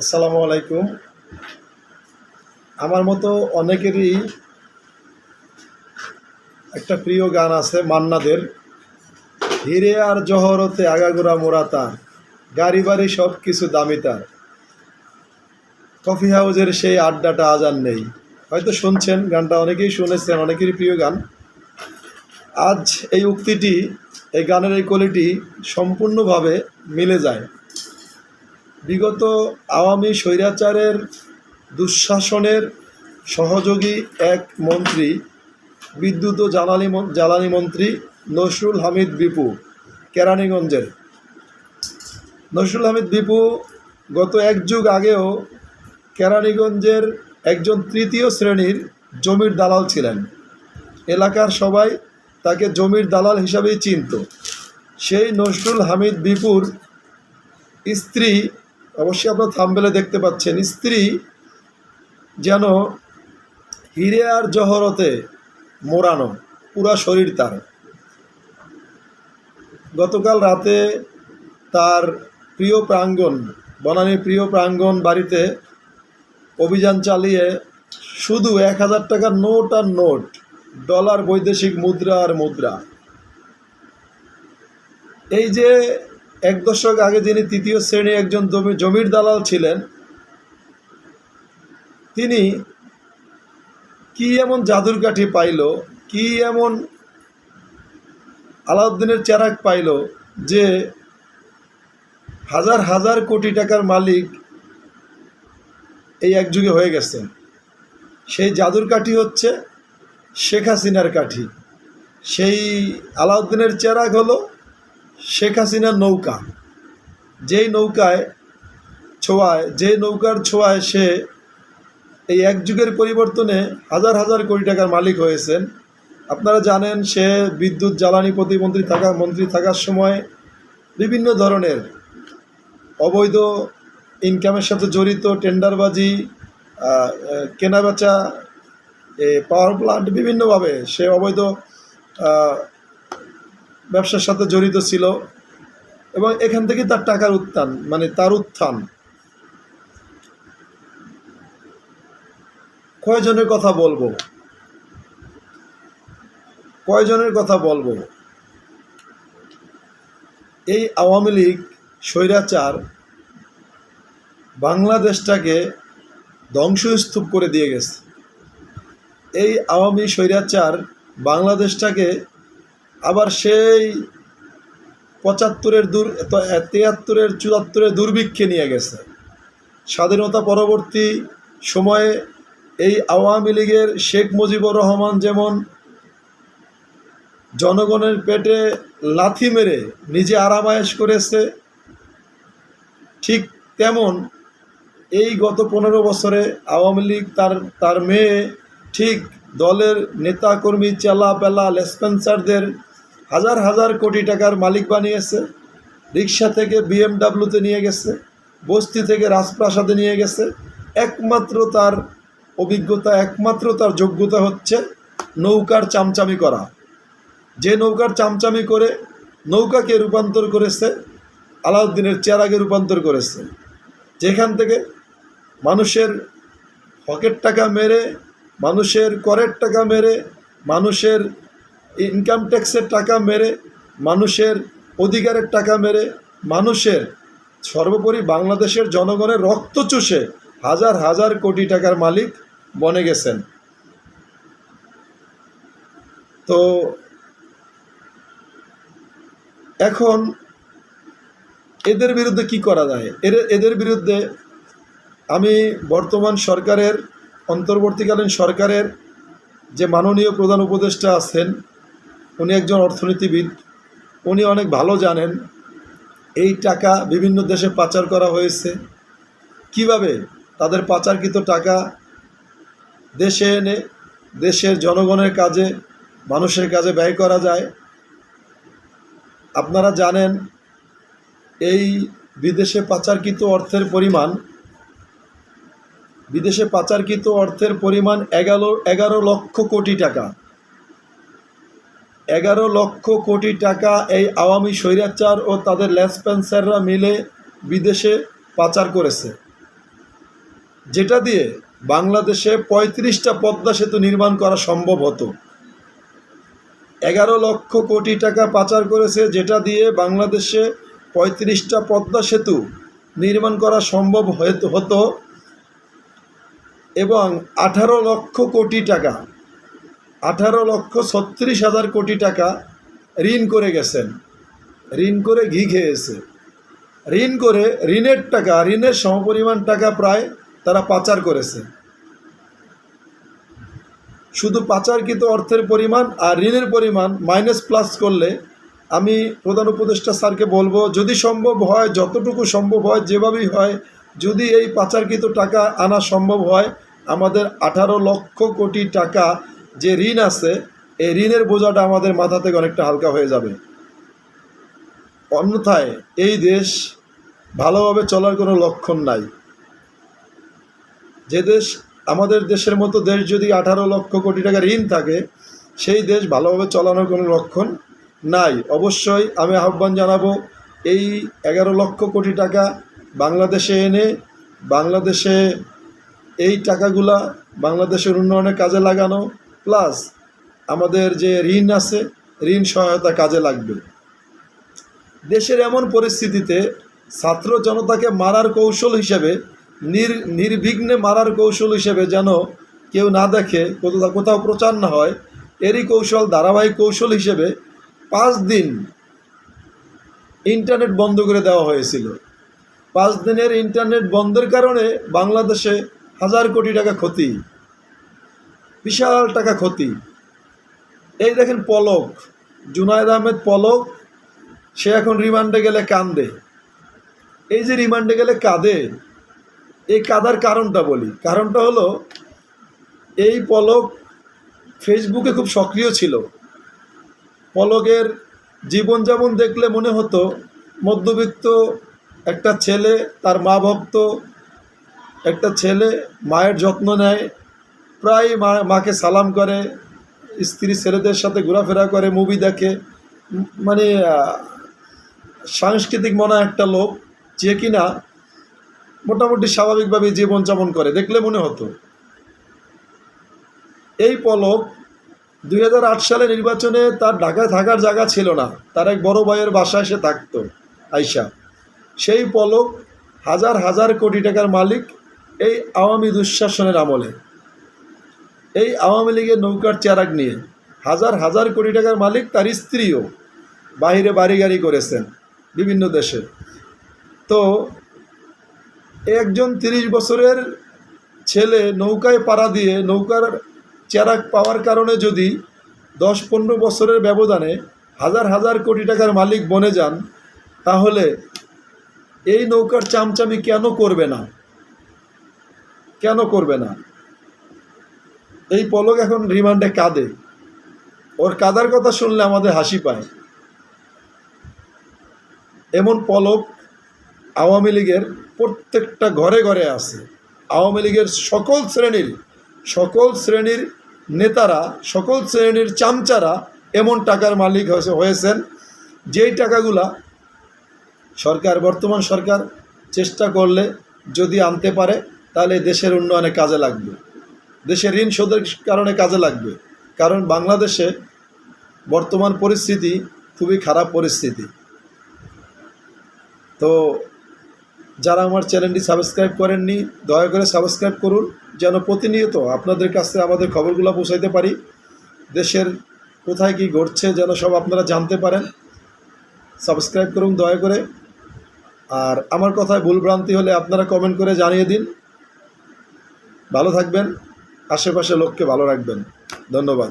আসসালামু আলাইকুম। আমার মতো অনেকেরই একটা প্রিয় গান আছে মান্নাদের। হিরে আর জহরতে আগাগোড়া মোরা তার গাড়ি বাড়ি সব কিছু দামি তার। কফি হাউজের সেই আড্ডাটা আজ আর নেই। হয়তো শুনছেন, গানটা অনেকেই শুনেছেন, অনেকেরই প্রিয় গান। আজ এই উক্তিটি, এই গানের এই কোয়ালিটি সম্পূর্ণভাবে মিলে যায়। বিগত আওয়ামী স্বৈরাচারের দুঃশাসনের সহযোগী এক মন্ত্রী, বিদ্যুৎ ও জ্বালানি জ্বালানি মন্ত্রী নসরুল হামিদ বিপু, কেরানীগঞ্জের। নসরুল হামিদ বিপু গত এক যুগ আগেও কেরানীগঞ্জের একজন তৃতীয় শ্রেণির জমির দালাল ছিলেন। এলাকার সবাই তাকে জমির দালাল হিসাবেই চিনত। সেই নসরুল হামিদ বিপুর স্ত্রী অবশ্যই আপনার থামবেলে দেখতে পাচ্ছেন, স্ত্রী যেন হিরে আর জহরতে মোড়ানো, পুরা শরীর তার। গতকাল রাতে তার প্রিয় প্রাঙ্গণ, বনানীর প্রিয় প্রাঙ্গণ বাড়িতে অভিযান চালিয়ে শুধু এক হাজার টাকার নোট আর নোট, ডলার বৈদেশিক মুদ্রা আর মুদ্রা। এই যে এক দশক আগে যিনি তৃতীয় শ্রেণি একজন জমি, জমির দালাল ছিলেন, তিনি কি এমন জাদুর কাঠি পাইল, কি এমন আলাউদ্দিনের চেরাক পাইল যে হাজার হাজার কোটি টাকার মালিক এই একযুগে হয়ে গেছেন সেই জাদুর কাঠি হচ্ছে শেখ হাসিনার কাঠি। সেই আলাউদ্দিনের চেরাক হলো শেখ হাসিনার নৌকা। যেই নৌকায় ছোঁয়ায় যে নৌকার ছোঁয়ায় সে এই এক যুগের পরিবর্তনে হাজার হাজার কোটি টাকার মালিক হয়েছেন। আপনারা জানেন, সে বিদ্যুৎ, জ্বালানি প্রতিমন্ত্রী থাকা, মন্ত্রী থাকার সময় বিভিন্ন ধরনের অবৈধ ইনকামের সাথে জড়িত, টেন্ডারবাজি কেনাবেচা পাওয়ার প্লান্ট বিভিন্নভাবে সে অবৈধ ব্যবসার সাথে জড়িত ছিল এবং এখান থেকে তার টাকার উত্থান মানে তার উত্থান। কয়জনের কথা বলব? কয়জনের কথা বলব? এই আওয়ামী লীগ স্বৈরাচার বাংলাদেশটাকে ধ্বংসস্তূপ করে দিয়ে গেছে। এই আওয়ামী স্বৈরাচার বাংলাদেশটাকে আবার সেই পঁচাত্তরের দূর তিয়াত্তরের, চুয়াত্তরের দুর্ভিক্ষে নিয়ে গেছে। স্বাধীনতা পরবর্তী সময়ে এই আওয়ামী লীগের শেখ মুজিবুর রহমান যেমন জনগণের পেটে লাথি মেরে নিজে আরামায়েশ করেছে, ঠিক তেমন এই গত পনেরো বছরে আওয়ামী লীগ তার তার মেয়ে ঠিক দলের নেতাকর্মী চেলা পেলা লেসপেন্সারদের হাজার হাজার কোটি টাকার মালিক বানিয়েছে, রিক্সা থেকে বিএমডাব্লিউতে নিয়ে গেছে, বস্তি থেকে রাজপ্রাসাদে নিয়ে গেছে। একমাত্র তার অভিজ্ঞতা, একমাত্র তার যোগ্যতা হচ্ছে নৌকার চামচামি করা। যে নৌকার চামচামি করে নৌকাকে রূপান্তর করেছে, আলাউদ্দিনের চেরাগে রূপান্তর করেছে। যেখান থেকে মানুষের হকের টাকা মেরে, মানুষের করের টাকা মেরে, মানুষের ইনকাম ট্যাক্সের টাকা মেরে, মানুষের অধিকারের টাকা মেরে, মানুষের সর্বোপরি বাংলাদেশের জনগণের রক্ত চুষে হাজার হাজার কোটি টাকার মালিক বনে গেছেন। তো এখন এদের বিরুদ্ধে কি করা যায়? এর, এদের বিরুদ্ধে আমি বর্তমান সরকারের, অন্তর্বর্তীকালীন সরকারের যে মাননীয় প্রধান উপদেষ্টা আছেন উনি একজন অর্থনীতিবিদ। উনি অনেক ভালো জানেন এই টাকা বিভিন্ন দেশে পাচার করা হয়েছে। কীভাবে? তাদের পাচারকৃত টাকা দেশে এনে দেশের জনগণের কাজে, মানুষের কাজে ব্যয় করা যায়। আপনারা জানেন, এই বিদেশে পাচারকৃত অর্থের পরিমাণ, বিদেশে পাচারকৃত অর্থের পরিমাণ এগারো এগারো লক্ষ কোটি টাকা। এগারো লক্ষ কোটি টাকা এই আওয়ামী স্বৈরাচার ও তাদের লেসপেন্সাররা মিলে বিদেশে পাচার করেছে। যেটা দিয়ে বাংলাদেশে পঁয়ত্রিশটা পদ্মা সেতু নির্মাণ করা সম্ভব হতো। এগারো লক্ষ কোটি টাকা পাচার করেছে, যেটা দিয়ে বাংলাদেশে পঁয়ত্রিশটা পদ্মা সেতু নির্মাণ করা সম্ভব হতো এবং আঠারো লক্ষ কোটি টাকা আঠারো লক্ষ ছত্রিশ হাজার কোটি টাকা ঋণ করে গেছেন। ঋণ করে ঘি খেয়েছে। ঋণ করে ঋণের টাকা, ঋণের সমপরিমাণ টাকা প্রায় তারা পাচার করেছে। শুধু পাচারকৃত অর্থের পরিমাণ আর ঋণের পরিমাণ মাইনাস প্লাস করলে আমি প্রধান উপদেষ্টা স্যারকে বলব, যদি সম্ভব হয়, যতটুকু সম্ভব হয়, যেভাবেই হয়, যদি এই পাচারকৃত টাকা আনা সম্ভব হয়, আমাদের আঠারো লক্ষ কোটি টাকা যে ঋণ আছে, এই ঋণের বোঝাটা আমাদের মাথা থেকে অনেকটা হালকা হয়ে যাবে। অন্যথায় এই দেশ ভালোভাবে চলার কোনো লক্ষণ নাই। যে দেশ, আমাদের দেশের মতো দেশ যদি আঠারো লক্ষ কোটি টাকা ঋণ থাকে, সেই দেশ ভালোভাবে চলানোর কোনো লক্ষণ নাই। অবশ্যই আমি আহ্বান জানাব, এই এগারো লক্ষ কোটি টাকা বাংলাদেশে এনে, বাংলাদেশে এই টাকাগুলা বাংলাদেশের উন্নয়নের কাজে লাগানো প্লাস আমাদের যে ঋণ আছে, ঋণ সহায়তা কাজে লাগবে। দেশের এমন পরিস্থিতিতে ছাত্র জনতাকে মারার কৌশল হিসেবে, নির, নির্বিঘ্নে মারার কৌশল হিসেবে যেন কেউ না দেখে, কোথাও কোথাও প্রচার না হয়, এরই কৌশল, ধারাবাহিক কৌশল হিসেবে পাঁচ দিন ইন্টারনেট বন্ধ করে দেওয়া হয়েছিল। পাঁচ দিনের ইন্টারনেট বন্ধের কারণে বাংলাদেশে হাজার কোটি টাকা ক্ষতি। বিশাল টাকা ক্ষতি। এই দেখেন পলক, জুনায়দ আহমেদ পলক, সে এখন রিমান্ডে গেলে কান্দে। এই যে রিমান্ডে গেলে কাঁদে, এই কাদার কারণটা বলি। কারণটা হলো, এই পলক ফেসবুকে খুব সক্রিয় ছিল। পলকের জীবনযাপন দেখলে মনে হতো, মধ্যবিত্ত একটা ছেলে, তার মা ভক্ত, একটা ছেলে মায়ের যত্ন নেয় প্রায় মা, মাকে সালাম করে, স্ত্রী ছেলেদের সাথে ঘোরাফেরা করে মুভি দেখে। মানে সাংস্কৃতিক মনা একটা লোক যে কিনা মোটামুটি স্বাভাবিকভাবে জীবনযাপন করে, দেখলে মনে হতো। এই পলক দুই সালে নির্বাচনে তার ঢাকায় থাকার জায়গা ছিল না। তার এক বড় ভাইয়ের বাসায় সে থাকতো আইসা সেই পলক হাজার হাজার কোটি টাকার মালিক এই আওয়ামী দুঃশাসনের আমলে। এই আওয়ামী লীগের নৌকার চেরাগ নিয়ে হাজার হাজার কোটি টাকার মালিক তার স্ত্রীও বাহিরে বাড়ি গাড়ি করেছেন বিভিন্ন দেশে। তো একজন তিরিশ বছরের ছেলে নৌকায় পাড়া দিয়ে নৌকার চেরাক পাওয়ার কারণে যদি দশ, পনেরো বছরের ব্যবধানে হাজার হাজার কোটি টাকার মালিক বনে যান, তাহলে এই নৌকার চামচামি কেন করবে না? কেন করবে না? এই পলক এখন রিমান্ডে কাঁদে। ওর কাদার কথা শুনলে আমাদের হাসি পায়। এমন পলক আওয়ামী লীগের প্রত্যেকটা ঘরে ঘরে আছে। আওয়ামী লীগের সকল শ্রেণির সকল শ্রেণির নেতারা, সকল শ্রেণির চামচারা এমন টাকার মালিক হয়েছে, হয়েছেন, যেই টাকাগুলা সরকার, বর্তমান সরকার চেষ্টা করলে যদি আনতে পারে, তাহলে দেশের উন্নয়নে কাজে লাগবে। দেশের ঋণ শোধের কারণে কাজে লাগবে। কারণ বাংলাদেশে বর্তমান পরিস্থিতি খুবই খারাপ পরিস্থিতি। তো যারা আমার চ্যানেলটি সাবস্ক্রাইব করেননি, দয়া করে সাবস্ক্রাইব করুন। যেন প্রতিনিয়ত আপনাদের কাছে আমাদের খবরগুলো পৌঁছাইতে পারি। দেশের কোথায় কি ঘটছে যেন সব আপনারা জানতে পারেন। সাবস্ক্রাইব করুন দয়া করে। আর আমার কথায় ভুলভ্রান্তি হলে আপনারা কমেন্ট করে জানিয়ে দিন। ভালো থাকবেন। আশেপাশে লোককে ভালো রাখবেন। ধন্যবাদ।